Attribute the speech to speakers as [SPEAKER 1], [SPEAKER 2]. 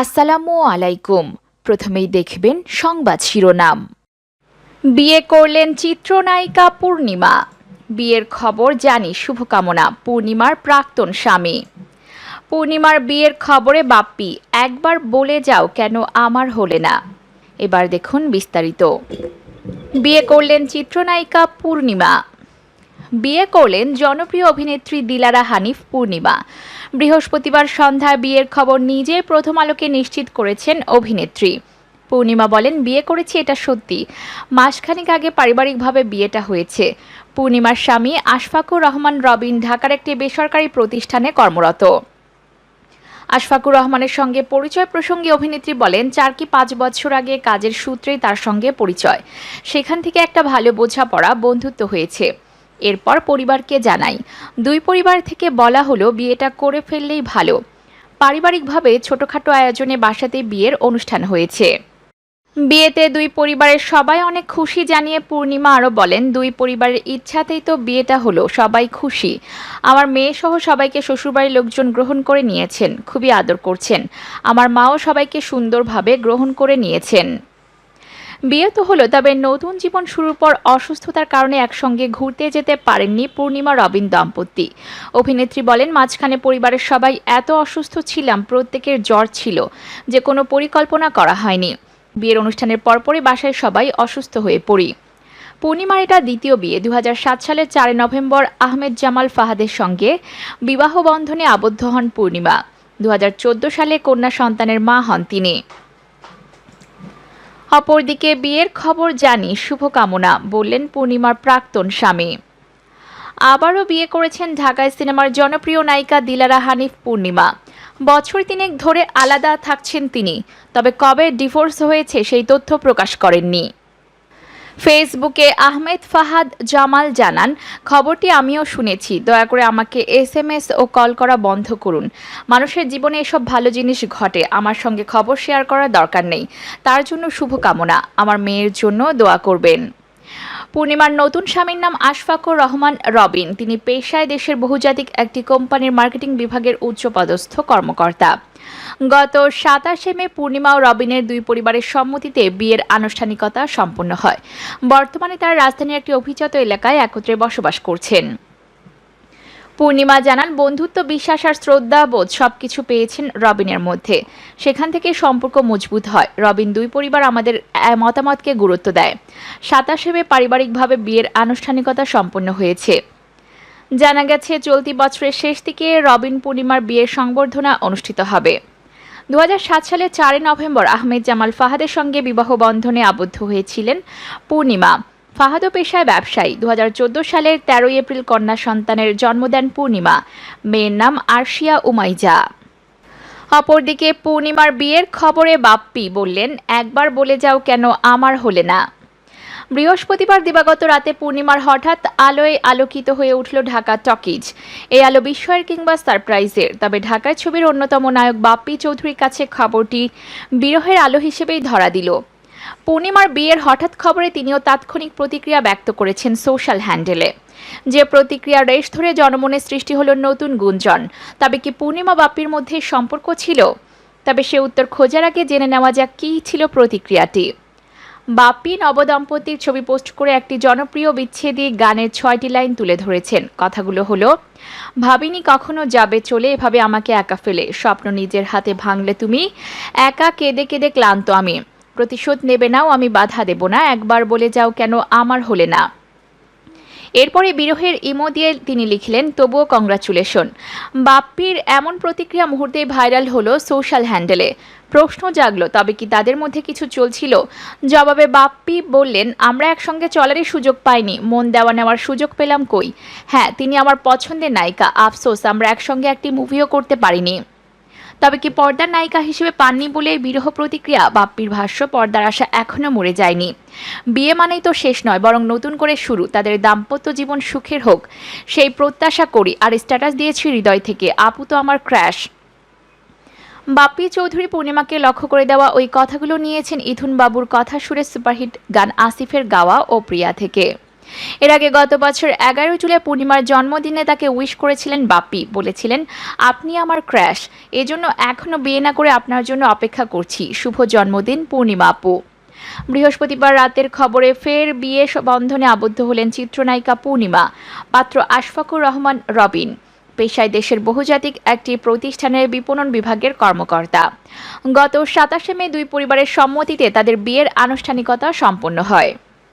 [SPEAKER 1] আসসালামু আলাইকুম। প্রথমেই দেখবেন সংবাদ শিরোনাম। বিয়ে করলেন চিত্রনায়িকা পূর্ণিমা। বিয়ের খবর জানি, শুভকামনা, পূর্ণিমার প্রাক্তন স্বামী। পূর্ণিমার বিয়ের খবরে, বাপ্পি, একবার বলে যাও কেন আমার হলে না। এবার দেখুন বিস্তারিত। বিয়ে করলেন চিত্রনায়িকা পূর্ণিমা। বিয়ে করলেন জনপ্রিয় অভিনেত্রী দিলারা হানিফ পূর্ণিমা। বৃহস্পতিবার সন্ধ্যায় বিয়ের খবর নিজে প্রথম আলোকে নিশ্চিত করেছেন অভিনেত্রী। পূর্ণিমা বলেন, বিয়ে করেছি, এটা সত্যি। মাসখানেক আগে পারিবারিকভাবে বিয়েটা হয়েছে। পূর্ণিমার স্বামী আশফাকুর রহমান রবিন ঢাকার একটি বেসরকারি প্রতিষ্ঠানে কর্মরত। আশফাকুর রহমানের সঙ্গে পরিচয় প্রসঙ্গে অভিনেত্রী বলেন, চার কি পাঁচ বছর আগে কাজের সূত্রেই তার সঙ্গে পরিচয়। সেখান থেকে একটা ভালো বোঝাপড়া বন্ধুত্ব হয়েছে। এরপর পরিবারকে জানাই। দুই পরিবার থেকে বলা হলো, বিয়েটা করে ফেললেই ভালো। পারিবারিকভাবে ছোটখাটো আয়োজনে বাসাতে বিয়ের অনুষ্ঠান হয়েছে। বিয়েতে দুই পরিবারের সবাই অনেক খুশি জানিয়ে পূর্ণিমা আরও বলেন, দুই পরিবারের ইচ্ছাতেই তো বিয়েটা হলো, সবাই খুশি। আমার মেয়ে সহ সবাইকে শ্বশুরবাড়ির লোকজন গ্রহণ করে নিয়েছেন, খুবই আদর করছেন। আমার মাও সবাইকে সুন্দরভাবে গ্রহণ করে নিয়েছেন। বিয়ে তো হলো, তবে নতুন জীবন শুরুর পর অসুস্থতার কারণে একসঙ্গে ঘুরতে যেতে পারেননি পূর্ণিমা রবিন দম্পতি। অভিনেত্রী বলেন, মাঝখানে পরিবারের সবাই এত অসুস্থ ছিলাম, প্রত্যেকের জ্বর ছিল, যে কোনো পরিকল্পনা করা হয়নি। বিয়ের অনুষ্ঠানের পরপরই বাসায় সবাই অসুস্থ হয়ে পড়ি। পূর্ণিমার এটা দ্বিতীয় বিয়ে। দু হাজার সাত সালের চারে নভেম্বর আহমেদ জামাল ফাহাদের সঙ্গে বিবাহ বন্ধনে আবদ্ধ হন পূর্ণিমা। দু হাজার চোদ্দ সালে কন্যা সন্তানের মা হন তিনি। অপরদিকে বিয়ের খবর জানি, শুভকামনা, বললেন পূর্ণিমার প্রাক্তন স্বামী। আবারও বিয়ে করেছেন ঢাকায় সিনেমার জনপ্রিয় নায়িকা দিলারা হানিফ পূর্ণিমা। বছর তিনেক ধরে আলাদা থাকছেন তিনি, তবে কবে ডিভোর্স হয়েছে সেই তথ্য প্রকাশ করেননি। ফেসবুকে আহমেদ ফাহাদ জামাল জানান, খবরটি আমিও শুনেছি। দয়া করে আমাকে এস ও কল করা বন্ধ করুন। মানুষের জীবনে এসব ভালো জিনিস ঘটে। আমার সঙ্গে খবর শেয়ার করার দরকার নেই। তার জন্য শুভকামনা। আমার মেয়ের জন্য দোয়া করবেন। পূর্ণিমার নতুন স্বামীর নাম আশফাকুর রহমান রবিন। তিনি পেশায় দেশের বহুজাতিক একটি কোম্পানির মার্কেটিং বিভাগের উচ্চপদস্থ কর্মকর্তা। গত সাতাশে মে পূর্ণিমা ও রবিনের দুই পরিবারের সম্মতিতে বিয়ের আনুষ্ঠানিকতা সম্পন্ন হয়। বর্তমানে তারা রাজধানীর একটি অভিজাত এলাকায় একত্রে বসবাস করছেন। পূর্ণিমা জানান, বন্ধুত্ব, বিশ্বাস আর শ্রদ্ধা বোধ সবকিছু পেয়েছেন রবিনের মধ্যে। সেখান থেকে সম্পর্ক মজবুত হয়। রবিন দুই পরিবার আমাদের মতামতকে গুরুত্ব দেয়। সাতাশে মে পারিবারিকভাবে বিয়ের আনুষ্ঠানিকতা সম্পন্ন হয়েছে। জানা গেছে, চলতি বছরের শেষ দিকে রবিন পূর্ণিমার বিয়ের সংবর্ধনা অনুষ্ঠিত হবে। দু হাজার সাত সালে চারই নভেম্বর আহমেদ জামাল ফাহাদের সঙ্গে বিবাহ বন্ধনে আবদ্ধ হয়েছিলেন পূর্ণিমা। ফাহাদও পেশায় ব্যবসায়ী। দু হাজার চোদ্দ সালের তেরোই এপ্রিল কন্যা সন্তানের জন্ম দেন পূর্ণিমা। মেয়ের নাম আরশিয়া উমাইজা। অপরদিকে পূর্ণিমার বিয়ের খবরে বাপ্পি বললেন, একবার বলে যাও কেন আমার হলে না? বৃহস্পতিবার দিবাগত রাতে পূর্ণিমার হঠাৎ আলোয় আলোকিত হয়ে উঠল ঢাকা টকিজ। এই আলো বিস্ময়ের কিংবা সারপ্রাইজের। তবে ঢাকায় ছবির অন্যতম নায়ক বাপ্পি চৌধুরীর কাছে খবরটি বিরহের আলো হিসেবেই ধরা দিল। পূর্ণিমার বিয়ের হঠাৎ খবরে তিনিও তাৎক্ষণিক প্রতিক্রিয়া ব্যক্ত করেছেন সোশ্যাল হ্যান্ডেলে। যে প্রতিক্রিয়া রেশ ধরে জনমনে সৃষ্টি হলো নতুন গুঞ্জন, তবে কি পূর্ণিমা বাপ্পির মধ্যে সম্পর্ক ছিল? তবে সে উত্তর খোঁজার আগে জেনে নেওয়া যাক কী ছিল প্রতিক্রিয়াটি। বাপ্পি নবদম্পতির ছবি পোস্ট করে একটি জনপ্রিয় বিচ্ছেদী গানের ছয়টি লাইন তুলে ধরেছেন। কথাগুলো হলো, ভাবিনি কখনো যাবে চলে, এভাবে আমাকে একা ফেলে। স্বপ্ন নিজের হাতে ভাঙলে তুমি একা কেঁদে কেঁদে ক্লান্ত আমি। প্রতিশোধ নেবে নাও, আমি বাধা দেব না। একবার বলে যাও কেন আমার হলে না। এরপরে বিরহের ইমো দিয়ে তিনি লিখলেন, তবুও কংগ্রাচুলেশন বাপ্পির এমন প্রতিক্রিয়া মুহূর্তেই ভাইরাল হলো সোশ্যাল হ্যান্ডেলে। প্রশ্ন জাগলো, তবে কি তাদের মধ্যে কিছু চলছিল? জবাবে বাপ্পি বললেন, আমরা একসঙ্গে চলারই সুযোগ পাইনি। মন দেওয়া নেওয়ার সুযোগ পেলাম কই? হ্যাঁ তিনি আমার পছন্দের নায়িকা। আফসোস, আমরা একসঙ্গে একটি মুভিও করতে পারিনি। তবে কি পর্দার নায়িকা হিসেবে পাননি বলে বিরহ প্রতিক্রিয়া? বাপ্পির ভাষ্য, পর্দার আশা এখনও মরে যায়নি। বিয়ে মানেই তো শেষ নয়, বরং নতুন করে শুরু, তাদের দাম্পত্য জীবন সুখের হোক। সেই প্রত্যাশা করি, আর স্ট্যাটাস দিয়েছি হৃদয় থেকে, আপু তো আমার ক্র্যাশ। বাপ্পি চৌধুরী পূর্ণিমাকে লক্ষ্য করে দেওয়া ওই কথাগুলো নিয়েছেন ইথুন বাবুর কথা সুরে সুপারহিট গান আসিফের গাওয়া ও প্রিয়া থেকে। এর আগে গত বছর এগারো জুলাই পূর্ণিমার জন্মদিনে তাকে উইশ করেছিলেন বাপ্পি। বলেছিলেন, আপনি আমার ক্র্যাশ এজন্য এখনও বিয়ে না করে আপনার জন্য অপেক্ষা করছি। শুভ জন্মদিন, পূর্ণিমা আপু। বৃহস্পতিবার রাতের খবরে ফের বিয়ে বন্ধনে আবদ্ধ হলেন চিত্রনায়িকা পূর্ণিমা, পাত্র আশফাকুর রহমান, রবিন। পেশায় দেশের বহুজাতিক একটি প্রতিষ্ঠানের বিপণন বিভাগের কর্মকর্তা। গত সাতাশে মে দুই পরিবারের সম্মতিতে তাদের বিয়ের আনুষ্ঠানিকতা সম্পন্ন হয়।